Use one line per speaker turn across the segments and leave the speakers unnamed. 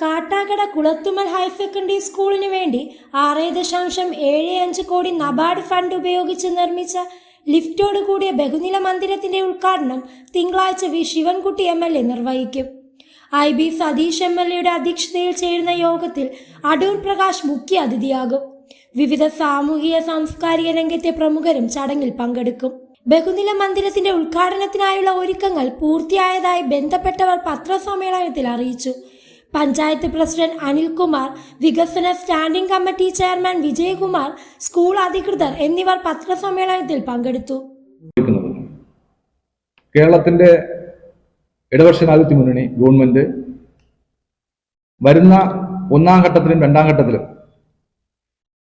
Kattakada കുളത്തുമൽ higher secondary സ്കൂളിന് വേണ്ടി ആറ് ദശാംശം ഏഴ് അഞ്ച് കോടി നബാർഡ് ഫണ്ട് ഉപയോഗിച്ച് നിർമ്മിച്ച ലിഫ്റ്റോട് കൂടിയ ബഹുനില മന്ദിരത്തിന്റെ ഉദ്ഘാടനം തിങ്കളാഴ്ച V Sivankutty M L A നിർവഹിക്കും. I B Satheesh M L എയുടെ അധ്യക്ഷതയിൽ ചേരുന്ന യോഗത്തിൽ അടൂർ പ്രകാശ് മുഖ്യ അതിഥിയാകും. വിവിധ സാമൂഹിക സാംസ്കാരിക രംഗത്തെ പ്രമുഖരും ചടങ്ങിൽ പങ്കെടുക്കും. ബഹുനില മന്ദിരത്തിന്റെ ഉദ്ഘാടനത്തിനായുള്ള ഒരുക്കങ്ങൾ പൂർത്തിയായതായി ബന്ധപ്പെട്ടവർ പത്രസമ്മേളനത്തിൽ അറിയിച്ചു. പഞ്ചായത്ത് പ്രസിഡന്റ് അനിൽകുമാർ വികസന standing committee chairman Vijayakumar school അധികൃതർ എന്നിവർ പത്രസമ്മേളനത്തിൽ പങ്കെടുത്തു.
കേരളത്തിന്റെ ജനാധിപത്യ മുന്നണി ഗവൺമെന്റ് വരുന്ന ഒന്നാം ഘട്ടത്തിലും രണ്ടാം ഘട്ടത്തിലും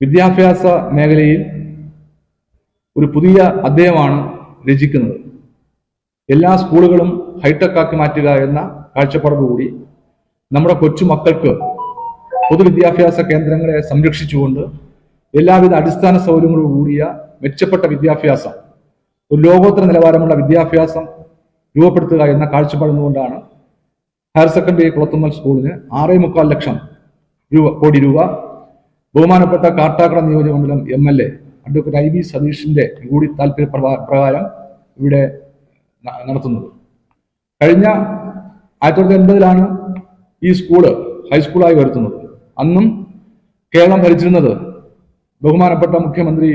വിദ്യാഭ്യാസ മേഖലയിൽ ഒരു പുതിയ അദ്ദേഹമാണ് രചിക്കുന്നത്. എല്ലാ സ്കൂളുകളും ഹൈടെക് ആക്കി മാറ്റുക എന്ന കാഴ്ചപ്പാടോടുകൂടി നമ്മുടെ കൊച്ചുമക്കൾക്ക് പൊതുവിദ്യാഭ്യാസ കേന്ദ്രങ്ങളെ സംരക്ഷിച്ചുകൊണ്ട് എല്ലാവിധ അടിസ്ഥാന സൗകര്യങ്ങളും കൂടിയ മെച്ചപ്പെട്ട വിദ്യാഭ്യാസം ഒരു ലോകോത്തര നിലവാരമുള്ള വിദ്യാഭ്യാസം രൂപപ്പെടുത്തുക എന്ന കാഴ്ചപ്പാടുന്നുകൊണ്ടാണ് ഹയർ സെക്കൻഡറി കുളത്തുമ്മൽ സ്കൂളിന് ആറേ മുക്കാൽ ലക്ഷം രൂപ കോടി രൂപ. ബഹുമാനപ്പെട്ട കാട്ടാക്കട നിയോജകമണ്ഡലം M L A advocate I V സതീഷിന്റെ കൂടി താല്പര്യ പ്രകാരം ഇവിടെ നടത്തുന്നത്. കഴിഞ്ഞ ആയിരത്തി തൊള്ളായിരത്തി എൺപതിലാണ് ഈ സ്കൂൾ ഹൈസ്കൂളായി വരുത്തുന്നത്. അന്നും കേരളം ഭരിച്ചിരുന്നത് ബഹുമാനപ്പെട്ട മുഖ്യമന്ത്രി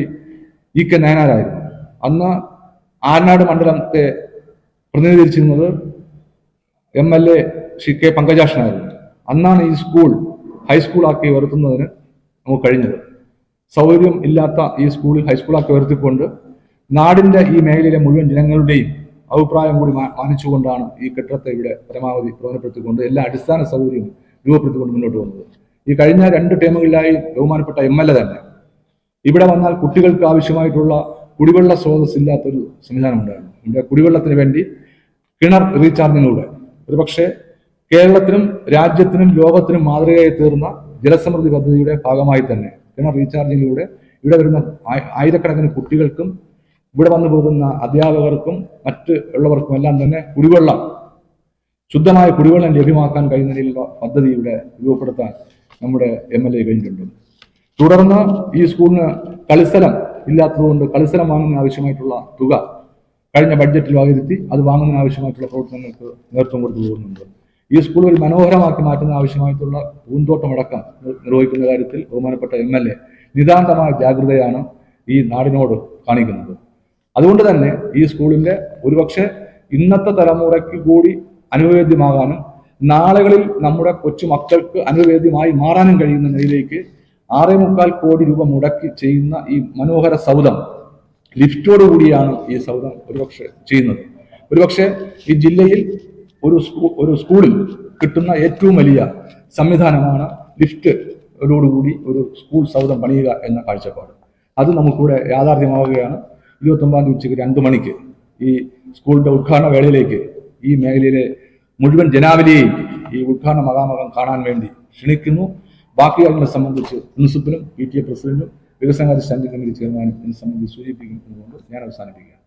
ഇ കെ നയനാരായിരുന്നു. അന്ന് ആർനാട് മണ്ഡലത്തെ പ്രതിനിധീകരിച്ചിരുന്നത് M L A Shri K പങ്കജാഷനായിരുന്നു. അന്നാണ് ഈ സ്കൂൾ ഹൈസ്കൂളാക്കി വരുത്തുന്നതിന് നമുക്ക് കഴിഞ്ഞത്. സൗകര്യം ഇല്ലാത്ത ഈ സ്കൂളിൽ ഹൈസ്കൂളാക്കി വരുത്തിക്കൊണ്ട് നാടിന്റെ ഈ മേഖലയിലെ മുഴുവൻ ജനങ്ങളുടെയും അഭിപ്രായം കൂടി മാനിച്ചുകൊണ്ടാണ് ഈ കെട്ടിടത്തെ ഇവിടെ പരമാവധി പ്രയോജനപ്പെടുത്തിക്കൊണ്ട് എല്ലാ അടിസ്ഥാന സൗകര്യവും രൂപപ്പെടുത്തിക്കൊണ്ട് മുന്നോട്ട് വന്നത് ഈ കഴിഞ്ഞ രണ്ട് ടേമുകളിലായി ബഹുമാനപ്പെട്ട എം എൽ എ തന്നെ. ഇവിടെ വന്നാൽ കുട്ടികൾക്ക് ആവശ്യമായിട്ടുള്ള കുടിവെള്ള സ്രോതസ് ഇല്ലാത്തൊരു സംവിധാനം ഉണ്ടായിരുന്നു ഇവിടെ കുടിവെള്ളത്തിന് വേണ്ടി കിണർ റീചാർജിങ്ങിലൂടെ ഒരുപക്ഷെ കേരളത്തിനും രാജ്യത്തിനും ലോകത്തിനും മാതൃകയായി തീർന്ന ജലസമൃദ്ധി പദ്ധതിയുടെ ഭാഗമായി തന്നെ കിണർ റീചാർജിങ്ങിലൂടെ ഇവിടെ വരുന്ന ആയിരക്കണക്കിന് കുട്ടികൾക്കും ഇവിടെ വന്നു പോകുന്ന അധ്യാപകർക്കും മറ്റ് ഉള്ളവർക്കും എല്ലാം തന്നെ കുടിവെള്ളം ശുദ്ധമായ കുടിവെള്ളം ലഭ്യമാക്കാൻ കഴിയുന്ന രീതിയിലുള്ള പദ്ധതി ഇവിടെ രൂപപ്പെടുത്താൻ നമ്മുടെ എം എൽ എ കഴിഞ്ഞിട്ടുണ്ട്. തുടർന്ന് ഈ സ്കൂളിന് കളിസ്ഥലം ഇല്ലാത്തതുകൊണ്ട് കളിസ്ഥലം വാങ്ങുന്നതിന് ആവശ്യമായിട്ടുള്ള തുക കഴിഞ്ഞ ബഡ്ജറ്റിൽ വകയിരുത്തി അത് വാങ്ങുന്നതിന് ആവശ്യമായിട്ടുള്ള പ്രവർത്തനങ്ങൾക്ക് നേതൃത്വം കൊടുത്തു പോകുന്നുണ്ട്. ഈ സ്കൂൾ ഒരു മനോഹരമാക്കി മാറ്റുന്ന ആവശ്യമായിട്ടുള്ള പൂന്തോട്ടമടക്കം നിർ- നിർവഹിക്കുന്ന കാര്യത്തിൽ ബഹുമാനപ്പെട്ട എം എൽ എ നിതാന്തമായ ജാഗ്രതയാണ് ഈ നാടിനോട് കാണിക്കുന്നത്. അതുകൊണ്ട് തന്നെ ഈ സ്കൂളിന്റെ ഒരുപക്ഷെ ഇന്നത്തെ തലമുറയ്ക്ക് കൂടി അനുവേദ്യമാകാനും നാളുകളിൽ നമ്മുടെ കൊച്ചു മക്കൾക്ക് അനുവേദ്യമായി മാറാനും കഴിയുന്ന നിലയിലേക്ക് ആറേ മുക്കാൽ കോടി രൂപ മുടക്കി ചെയ്യുന്ന ഈ മനോഹര സൗധം ലിഫ്റ്റോട് കൂടിയാണ് ഈ സൗധം ഒരുപക്ഷെ ചെയ്യുന്നത്. ഒരുപക്ഷെ ഈ ജില്ലയിൽ ഒരു സ്കൂ ഒരു സ്കൂളിൽ കിട്ടുന്ന ഏറ്റവും വലിയ സംവിധാനമാണ് ലിഫ്റ്റോടുകൂടി ഒരു സ്കൂൾ സൗധം പണിയുക എന്ന കാഴ്ചപ്പാട്. അത് നമുക്കിവിടെ യാഥാർത്ഥ്യമാവുകയാണ്. ഇരുപത്തൊമ്പതാം തീയതി ഉച്ചയ്ക്ക് രണ്ട് മണിക്ക് ഈ സ്കൂളിന്റെ ഉദ്ഘാടന വേളയിലേക്ക് ഈ മേഖലയിലെ മുഴുവൻ ജനാവലിയെയും ഈ ഉദ്ഘാടന മകാമകം കാണാൻ വേണ്ടി ക്ഷണിക്കുന്നു. ബാക്കി കാര്യങ്ങളെ സംബന്ധിച്ച് പ്രിൻസിപ്പലും പി ടി എ പ്രസിഡന്റും വികസനകാര്യ സ്റ്റാൻഡിംഗ് കമ്മിറ്റി ചെയർമാനും ഇതിനെ സംബന്ധിച്ച് സൂചിപ്പിക്കുന്നതുകൊണ്ട് ഞാൻ അവസാനിപ്പിക്കുകയാണ്.